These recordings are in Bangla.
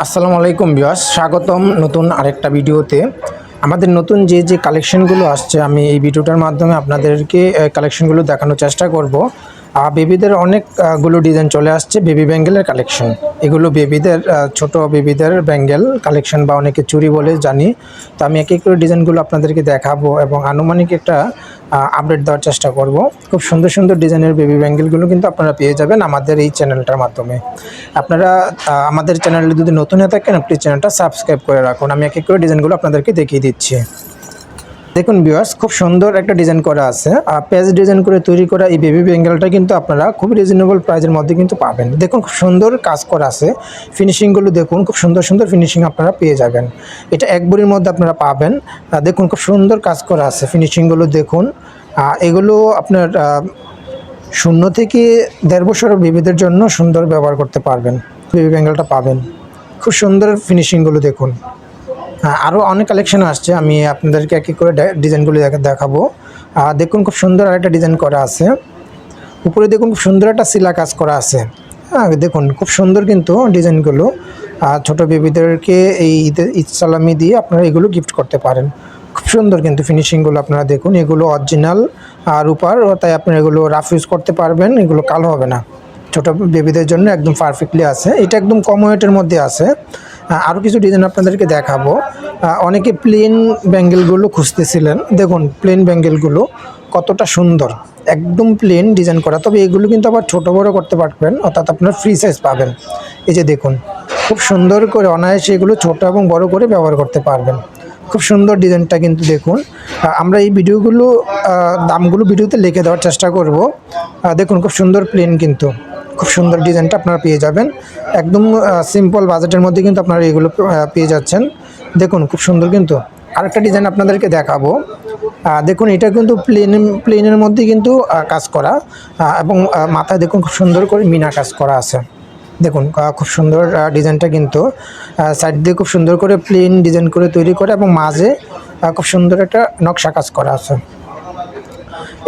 আসসালামু আলাইকুম বিয়াস স্বাগতম নতুন আরেকটা ভিডিওতে। আমাদের নতুন যে যে কালেকশনগুলো আসছে, আমি এই ভিডিওটার মাধ্যমে আপনাদেরকে কালেকশনগুলো দেখানোর চেষ্টা করব। বেবিদের অনেকগুলো ডিজাইন চলে আসছে, বেবি ব্যাঙ্গেলের কালেকশন এগুলো বেবিদের ছোট বেবিদের ব্যাঙ্গেল কালেকশন বা অনেকে চুরি বলে জানি। তো আমি এক এক করে ডিজাইনগুলো আপনাদেরকে দেখাবো এবং আনুমানিক একটা আপডেট দেওয়ার চেষ্টা করব। খুব সুন্দর সুন্দর ডিজাইনের বেবি ব্যাঙ্গেলগুলো কিন্তু আপনারা পেয়ে যাবেন আমাদের এই চ্যানেলটার মাধ্যমে। আপনারা আমাদের চ্যানেলে যদি নতুন হয়ে থাকেন প্লিজ চ্যানেলটা সাবস্ক্রাইব করে রাখুন। আমি এক এক করে ডিজাইনগুলো আপনাদেরকে দেখিয়ে দিচ্ছি। দেখুন ভিউয়ার্স খুব সুন্দর একটা ডিজাইন করা আছে। আর পেজ ডিজাইন করে তৈরি করা এই বেবি বেঙ্গলটা কিন্তু আপনারা খুব রিজনেবল প্রাইজের মধ্যে কিন্তু পাবেন। দেখুন, খুব সুন্দর কাজ করা আছে। ফিনিশিংগুলো দেখুন, খুব সুন্দর সুন্দর ফিনিশিং আপনারা পেয়ে যাবেন। এটা এক বড়ির মধ্যে আপনারা পাবেন। দেখুন, খুব সুন্দর কাজ করা আছে ফিনিশিংগুলো দেখুন। এগুলো আপনার শূন্য থেকে দেড় বছরের বেবিদের জন্য সুন্দর ব্যবহার করতে পারবেন। বেবি বেঙ্গলটা পাবেন। খুব সুন্দর ফিনিশিংগুলো দেখুন। আরও অনেক কালেকশন আসছে। আমি আপনাদেরকে এক এক করে ডিজাইনগুলো দেখা- দেখাবো। দেখুন খুব সুন্দর আরেকটা ডিজাইন করা আছে। উপরে দেখুন খুব সুন্দর একটা শিলা কাজ করা আছে। হ্যাঁ দেখুন, খুব সুন্দর কিন্তু ডিজাইনগুলো আর ছোটো বেবিদেরকে এই ঈদ সালামি দিয়ে আপনারা এগুলো গিফট করতে পারেন। খুব সুন্দর কিন্তু ফিনিশিংগুলো আপনারা দেখুন। এগুলো অরিজিনাল আর উপার তাই আপনারা এগুলো রাফ ইউজ করতে পারবেন। এগুলো কালো হবে না। ছোটো বেবিদের জন্য একদম পারফেক্টলি আছে। এটা একদম কম ওয়েটের মধ্যে আছে। আরও কিছু ডিজাইন আপনাদেরকে দেখাবো। অনেকে প্লেন ব্যাঙ্গেলগুলো খুঁজতেছিলেন। দেখুন প্লেন ব্যাঙ্গেলগুলো কতটা সুন্দর। একদম প্লেন ডিজাইন করা। তবে এগুলো কিন্তু আবার ছোটো বড়ো করতে পারবেন, অর্থাৎ আপনার ফ্রি সাইজ পাবেন। এই যে দেখুন, খুব সুন্দর করে অনায়াসে এগুলো ছোটো এবং বড় করে ব্যবহার করতে পারবেন। খুব সুন্দর ডিজাইনটা কিন্তু দেখুন। আমরা এই ভিডিওগুলো দামগুলো ভিডিওতে লিখে দেওয়ার চেষ্টা করব। দেখুন, খুব সুন্দর প্লেন কিন্তু। খুব সুন্দর ডিজাইনটা আপনারা পেয়ে যাবেন। একদম সিম্পল বাজেটের মধ্যে কিন্তু আপনারা এগুলো পেয়ে যাচ্ছেন। দেখুন, খুব সুন্দর কিন্তু। আরেকটা ডিজাইন আপনাদেরকে দেখাবো। দেখুন, এটা কিন্তু প্লেন প্লেনের মধ্যে কিন্তু কাজ করা। এবং মাথায় দেখুন খুব সুন্দর করে মিনা কাজ করা আছে। দেখুন খুব সুন্দর ডিজাইনটা কিন্তু। সাইড দিয়ে খুব সুন্দর করে প্লেন ডিজাইন করে তৈরি করে এবং মাঝে খুব সুন্দর একটা নকশা কাজ করা আছে।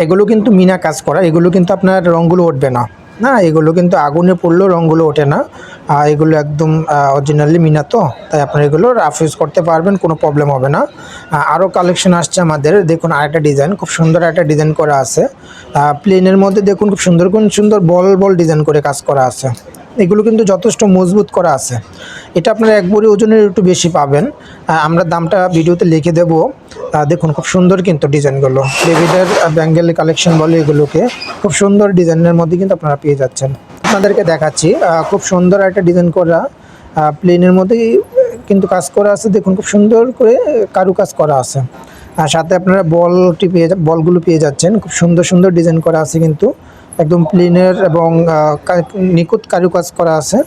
এগুলো কিন্তু মিনা কাজ করা। এগুলো কিন্তু আপনার রঙগুলো উঠবে না। না, এগুলো কিন্তু আগুনে পড়লেও রঙগুলো ওঠে না। আর এগুলো একদম অরিজিনালি মিনা তো তাই আপনারা এগুলো রাফ ইউজ করতে পারবেন, কোনো প্রবলেম হবে না। আরও কালেকশন আসছে আমাদের, দেখুন আরেকটা ডিজাইন খুব সুন্দর একটা ডিজাইন করা আছে। প্লেনের মধ্যে দেখুন, খুব সুন্দর কোন সুন্দর বল বল ডিজাইন করে কাজ করা আছে। এগুলো কিন্তু যথেষ্ট মজবুত করা আছে। এটা আপনারা এক বড়ি ওজনের একটু বেশি পাবেন। আমরা দামটা ভিডিওতে লিখে দেব। দেখুন, খুব সুন্দর কিন্তু ডিজাইনগুলো। বেবিদের ব্যাঙ্গেল কালেকশন বলে এগুলোকে খুব সুন্দর ডিজাইনের মধ্যে কিন্তু আপনারা পেয়ে যাচ্ছেন। আপনাদেরকে দেখাচ্ছি খুব সুন্দর একটা ডিজাইন করা প্লেনের মধ্যেই কিন্তু কাজ করা আছে। দেখুন, খুব সুন্দর করে কারু কাজ করা আছে। আর সাথে আপনারা বলটি পেয়ে বলগুলো পেয়ে যাচ্ছেন। খুব সুন্দর সুন্দর ডিজাইন করা আছে কিন্তু। একদম প্লেনের এবং নিখুঁত কারুকাজ করা আছে।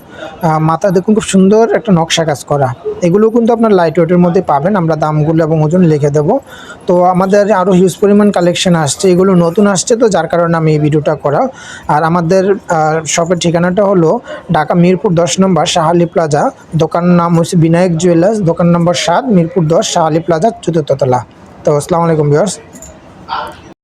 মাথা দেখুন খুব সুন্দর একটা নকশা কাজ করা। এগুলো কিন্তু আপনার লাইট ওয়েটের মধ্যে পাবেন। আমরা দামগুলো এবং ওজন লিখে দেবো। তো আমাদের আরও হিউজ পরিমাণ কালেকশন আসছে। এগুলো নতুন আসছে তো, যার কারণে আমি এই ভিডিওটা করা। আর আমাদের শপের ঠিকানাটা হলো ঢাকা মিরপুর দশ নম্বর শাহালি প্লাজা দোকান নাম হচ্ছে বিনায়ক জুয়েলার্স দোকান নম্বর সাত মিরপুর দশ শাহালি প্লাজা চতুর্থতলা। তো আসসালামু আলাইকুম ভিউয়ার্স